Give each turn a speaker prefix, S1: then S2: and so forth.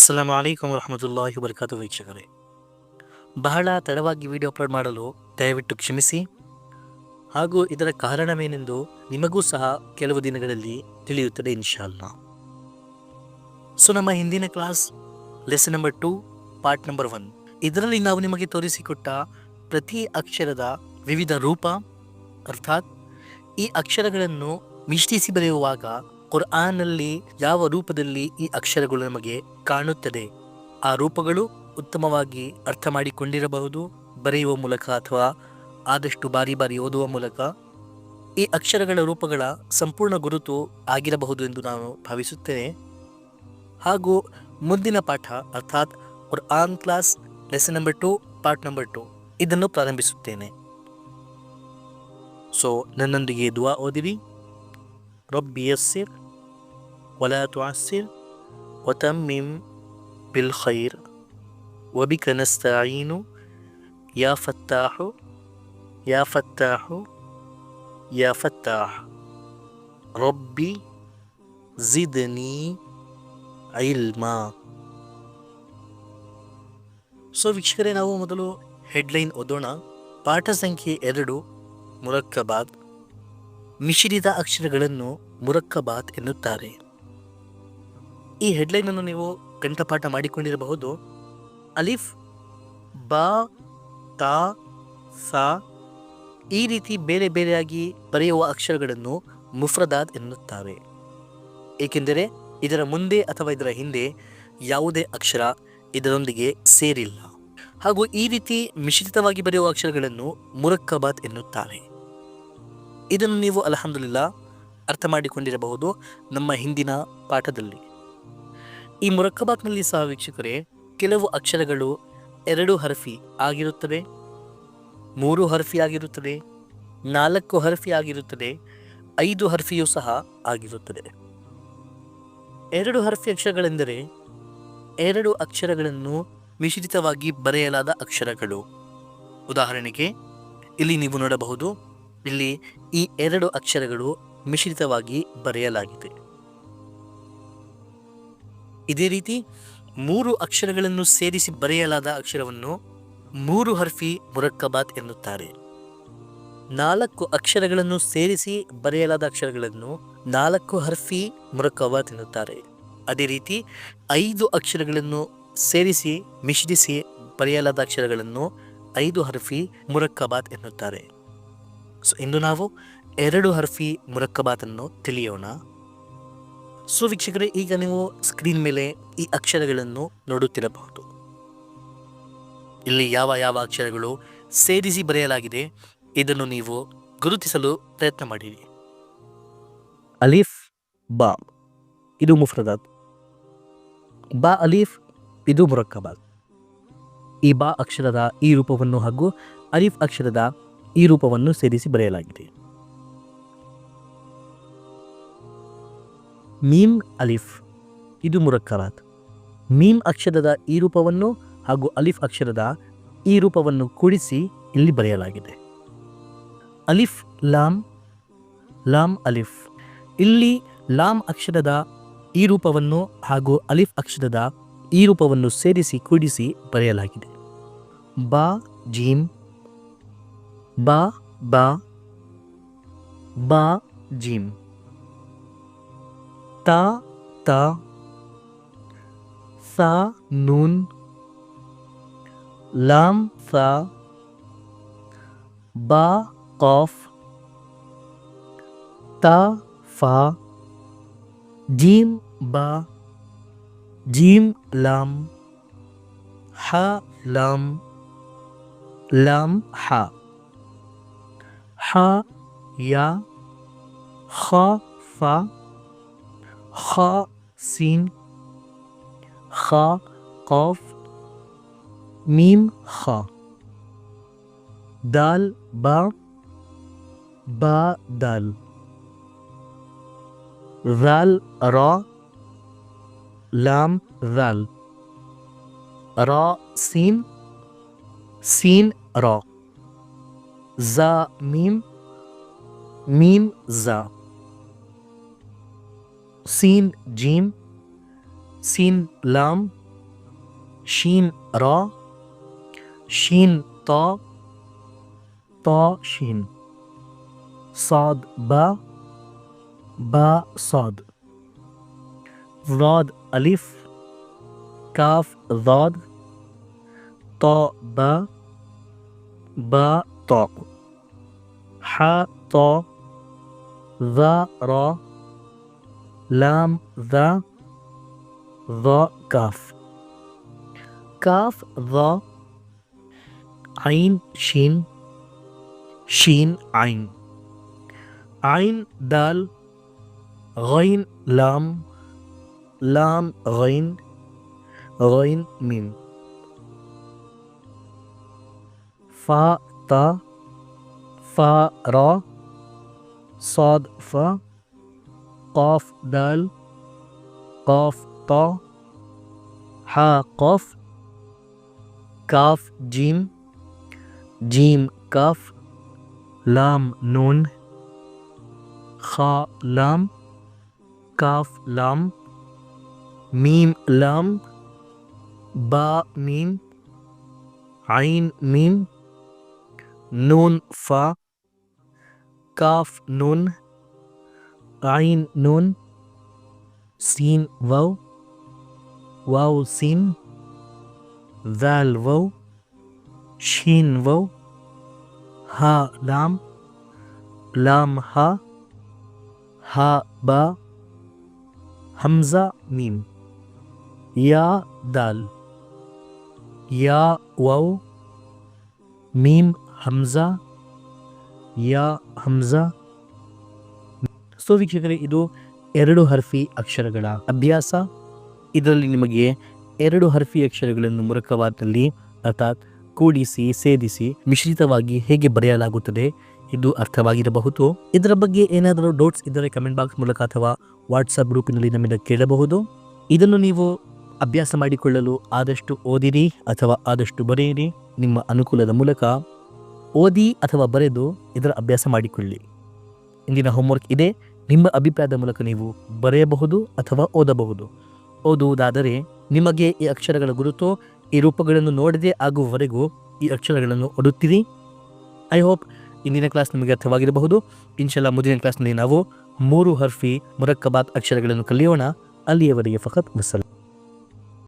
S1: ಅಸ್ಸಲಾಮು ಅಲೈಕುಮ್ ವರಹಮತುಲ್ಲಾಹಿ ವಬರಕಾತು ವೀಕ್ಷಕರೇ. ಬಹಳ ತಡವಾಗಿ ವಿಡಿಯೋ ಅಪ್ಲೋಡ್ ಮಾಡಲು ದಯವಿಟ್ಟು ಕ್ಷಮಿಸಿ. ಹಾಗೂ ಇದರ ಕಾರಣವೇನೆಂದು ನಿಮಗೂ ಸಹ ಕೆಲವು ದಿನಗಳಲ್ಲಿ ತಿಳಿಯುತ್ತದೆ ಇನ್ಶಾಲ್ಲ ಸೊ ನಮ್ಮ ಹಿಂದಿನ class lesson number two part number one ಇದರಲ್ಲಿ ನಾವು ನಿಮಗೆ ತೋರಿಸಿಕೊಟ್ಟ ಪ್ರತಿ ಅಕ್ಷರದ ವಿವಿಧ ರೂಪ, ಅರ್ಥಾತ್ ಈ ಅಕ್ಷರಗಳನ್ನು ಮಿಶ್ರಿಸಿ ಬರೆಯುವಾಗ ಕುರ್ಆನ್ನಲ್ಲಿ ಯಾವ ರೂಪದಲ್ಲಿ ಈ ಅಕ್ಷರಗಳು ನಮಗೆ ಕಾಣುತ್ತದೆ? ಆ ರೂಪಗಳು ಉತ್ತಮವಾಗಿ ಅರ್ಥ ಮಾಡಿಕೊಂಡಿರಬಹುದು ಬರೆಯುವ ಮೂಲಕ ಅಥವಾ ಆದಷ್ಟು ಬಾರಿ ಬಾರಿ ಓದುವ ಮೂಲಕ? ಈ ಅಕ್ಷರಗಳ ರೂಪಗಳ ಸಂಪೂರ್ಣ ಗುರುತು ಆಗಿರಬಹುದು ಎಂದು ನಾನು ಭಾವಿಸುತ್ತೇನೆ. ಹಾಗೂ ಮುಂದಿನ ಪಾಠ, ಅರ್ಥಾತ್ Quran class lesson number two, part number two, ಇದನ್ನು ಪ್ರಾರಂಭಿಸುತ್ತೇನೆ. ಸೊ, ನನ್ನೊಂದಿಗೆ ದುವಾ ಓದಿರಿ. ರೊಬ್ಬಿಯಸ್ಸಿರ್ ولا تعسر وتمم بالخير وبك نستعين يا فتاح يا فتاح يا فتاح ربي زدني علما ಸೊ ವೀಕ್ಷಕರೇ ನಾವು ಮೊದಲು ಹೆಡ್ಲೈನ್ ಓದೋಣ ಪಾಠ ಸಂಖ್ಯೆ ಎರಡು ಮುರಕ್ಕಬಾದ್ ಮಿಶ್ರಿತ ಅಕ್ಷರಗಳನ್ನು ಮುರಕ್ಕಬಾತ್ ಎನ್ನುತ್ತಾರೆ ಈ ಹೆಡ್ಲೈನ್ ಅನ್ನು ನೀವು ಕಂಠಪಾಠ ಮಾಡಿಕೊಂಡಿರಬಹುದು. ಅಲಿಫ್, ಬಾ, ತಾ, ಸಾ ಈ ರೀತಿ ಬೇರೆ ಬೇರೆಯಾಗಿ ಬರೆಯುವ ಅಕ್ಷರಗಳನ್ನು ಮುಫ್ರದಾದ್ ಎನ್ನುತ್ತಾರೆ. ಏಕೆಂದರೆ ಇದರ ಮುಂದೆ ಅಥವಾ ಇದರ ಹಿಂದೆ ಯಾವುದೇ ಅಕ್ಷರ ಇದರೊಂದಿಗೆ ಸೇರಿಲ್ಲ. ಹಾಗೂ ಈ ರೀತಿ ಮಿಶ್ರಿತವಾಗಿ ಬರೆಯುವ ಅಕ್ಷರಗಳನ್ನು ಮುರಕ್ಕಬಾತ್ ಎನ್ನುತ್ತಾರೆ. ಇದನ್ನು ನೀವು ಅಲ್ಹಮ್ದುಲಿಲ್ಲಾ ಅರ್ಥ ಮಾಡಿಕೊಂಡಿರಬಹುದು ನಮ್ಮ ಹಿಂದಿನ ಪಾಠದಲ್ಲಿ. ಈ ಮುರಕ್ಕಬಾತ್ನಲ್ಲಿ ಸಹ ವೀಕ್ಷಕರೇ, ಕೆಲವು ಅಕ್ಷರಗಳು ಎರಡು ಹರ್ಫಿ ಆಗಿರುತ್ತದೆ, ಮೂರು ಹರ್ಫಿ ಆಗಿರುತ್ತದೆ, ನಾಲ್ಕು ಹರ್ಫಿ ಆಗಿರುತ್ತದೆ, ಐದು ಹರ್ಫಿಯೂ ಸಹ ಆಗಿರುತ್ತದೆ. ಎರಡು ಹರ್ಫಿ ಅಕ್ಷರಗಳೆಂದರೆ ಎರಡು ಅಕ್ಷರಗಳನ್ನು ಮಿಶ್ರಿತವಾಗಿ ಬರೆಯಲಾದ ಅಕ್ಷರಗಳು. ಉದಾಹರಣೆಗೆ, ಇಲ್ಲಿ ನೀವು ನೋಡಬಹುದು, ಇಲ್ಲಿ ಈ ಎರಡು ಅಕ್ಷರಗಳು ಮಿಶ್ರಿತವಾಗಿ ಬರೆಯಲಾಗಿದೆ. ಇದೇ ರೀತಿ ಮೂರು ಅಕ್ಷರಗಳನ್ನು ಸೇರಿಸಿ ಬರೆಯಲಾದ ಅಕ್ಷರವನ್ನು ಮೂರು ಹರ್ಫಿ ಮುರಕ್ಕಬಾತ್ ಎನ್ನುತ್ತಾರೆ. ನಾಲ್ಕು ಅಕ್ಷರಗಳನ್ನು ಸೇರಿಸಿ ಬರೆಯಲಾದ ಅಕ್ಷರಗಳನ್ನು ನಾಲ್ಕು ಹರ್ಫಿ ಮುರಕ್ಕಬಾತ್ ಎನ್ನುತ್ತಾರೆ. ಅದೇ ರೀತಿ ಐದು ಅಕ್ಷರಗಳನ್ನು ಸೇರಿಸಿ ಮಿಶ್ರಿಸಿ ಬರೆಯಲಾದ ಅಕ್ಷರಗಳನ್ನು ಐದು ಹರ್ಫಿ ಮುರಕ್ಕಬಾತ್ ಎನ್ನುತ್ತಾರೆ. ಸೊ ಇಂದು ನಾವು ಎರಡು ಹರ್ಫಿ ಮುರಕ್ಕಬಾತನ್ನು ತಿಳಿಯೋಣ. ಸೊ ವೀಕ್ಷಕರೇ, ಈಗ ನೀವು ಸ್ಕ್ರೀನ್ ಮೇಲೆ ಈ ಅಕ್ಷರಗಳನ್ನು ನೋಡುತ್ತಿರಬಹುದು. ಇಲ್ಲಿ ಯಾವ ಯಾವ ಅಕ್ಷರಗಳು ಸೇರಿಸಿ ಬರೆಯಲಾಗಿದೆ, ಇದನ್ನು ನೀವು ಗುರುತಿಸಲು ಪ್ರಯತ್ನ ಮಾಡಿರಿ. ಅಲೀಫ್, ಬಾ. ಇದು ಮುಫ್ರದಾತ್. ಬಾ ಅಲೀಫ್, ಇದು ಮುರಕ್ಕಬಾದ್ ಈ ಬಾ ಅಕ್ಷರದ ಈ ರೂಪವನ್ನು ಹಾಗೂ ಅಲಿಫ್ ಅಕ್ಷರದ ಈ ರೂಪವನ್ನು ಸೇರಿಸಿ ಬರೆಯಲಾಗಿದೆ. ಮೀಮ್ ಅಲಿಫ್. ಇದು ಮುರಕ್ಕಬಾತ್ ಮೀಮ್ ಅಕ್ಷರದ ಈ ರೂಪವನ್ನು ಹಾಗೂ ಅಲಿಫ್ ಅಕ್ಷರದ ಈ ರೂಪವನ್ನು ಕೂಡಿಸಿ ಇಲ್ಲಿ ಬರೆಯಲಾಗಿದೆ. ಅಲಿಫ್ ಲಾಮ್ ಲಾಮ್ ಅಲಿಫ್. ಇಲ್ಲಿ ಲಾಮ್ ಅಕ್ಷರದ ಈ ರೂಪವನ್ನು ಹಾಗೂ ಅಲಿಫ್ ಅಕ್ಷರದ ಈ ರೂಪವನ್ನು ಸೇರಿಸಿ ಕೂಡಿಸಿ ಬರೆಯಲಾಗಿದೆ. ಬಾ, ಜೀಮ್. ಬಾ ಬಾ. ಬಾ, ಜೀಮ್. تا تا سا نون. لام سا با قاف تا فا جيم با جيم لام ح لام لام ح. ح يا خ فا খা, সিন, খা, কফ, মিম, খা। দাল, বা বা, দাল। রাল, র, লাম, রাল। র, সিন সিন, র। za mim mim za سين جيم سين لام شين را شين طا طا شين. صاد با با صاد. ضاد ألف كاف ضاد. طا با با طاء حا طا ذا را. لام ذا ضاء كاف كاف ضا عين شين شين عين عين دال غين لام لام غين غين ميم فا تا فا را صاد فا কফ ডাল কফ ত হা কফ কাফ জিম জিম কাফ লাম নুন খা লাম কাফ লাম মিম লাম বা মিম আইন মিম নুন ফা কাফ নুন عين نون سين واو واو سين ذال واو شين واو ها لام لام ها ها با همزة ميم يا دال يا واو ميم همزة يا همزة ಸೊ ವೀಕ್ಷಕರೇ ಇದು ಎರಡು ಹರ್ಫಿ ಅಕ್ಷರಗಳ ಅಭ್ಯಾಸ. ಇದರಲ್ಲಿ ನಿಮಗೆ ಎರಡು ಹರ್ಫಿ ಅಕ್ಷರಗಳನ್ನು ಮುರಕವಾದಲ್ಲಿ ಅರ್ಥಾತ್ ಕೂಡಿಸಿ ಸೇರಿಸಿ ಮಿಶ್ರಿತವಾಗಿ ಹೇಗೆ ಬರೆಯಲಾಗುತ್ತದೆ ಇದು ಅರ್ಥವಾಗಿರಬಹುದು. ಇದರ ಬಗ್ಗೆ ಏನಾದರೂ ಡೌಟ್ಸ್ ಇದ್ದರೆ ಕಮೆಂಟ್ ಬಾಕ್ಸ್ ಮೂಲಕ ಅಥವಾ ವಾಟ್ಸಪ್ ಗ್ರೂಪಿನಲ್ಲಿ ನಮ್ಮಿಂದ ಕೇಳಬಹುದು. ಇದನ್ನು ನೀವು ಅಭ್ಯಾಸ ಮಾಡಿಕೊಳ್ಳಲು ಆದಷ್ಟು ಓದಿರಿ ಅಥವಾ ಆದಷ್ಟು ಬರೆಯಿರಿ. ನಿಮ್ಮ ಅನುಕೂಲದ ಮೂಲಕ ಓದಿ ಅಥವಾ ಬರೆದು ಇದರ ಅಭ್ಯಾಸ ಮಾಡಿಕೊಳ್ಳಿ. ಇಂದಿನ ಹೋಮ್ವರ್ಕ್ ಇದೆ. ನಿಮ್ಮ ಅಭಿಪ್ರಾಯದ ಮೂಲಕ ನೀವು ಬರೆಯಬಹುದು ಅಥವಾ ಓದಬಹುದು. ಓದುವುದಾದರೆ ನಿಮಗೆ ಈ ಅಕ್ಷರಗಳ ಗುರುತು, ಈ ರೂಪಗಳನ್ನು ನೋಡದೆ ಆಗುವವರೆಗೂ ಈ ಅಕ್ಷರಗಳನ್ನು ಓದುತ್ತೀರಿ. ಐ ಹೋಪ್ ಇಂದಿನ ಕ್ಲಾಸ್ ನಿಮಗೆ ಅರ್ಥವಾಗಿರಬಹುದು. ಇನ್ಶಾಲ್ಲ ಮುಂದಿನ ಕ್ಲಾಸ್ನಲ್ಲಿ ನಾವು ಮೂರು ಹರ್ಫಿ ಮುರಕ್ಕಬಾತ್ ಅಕ್ಷರಗಳನ್ನು ಕಲಿಯೋಣ. ಅಲ್ಲಿಯವರೆಗೆ ಫಕತ್ ವಸಲ್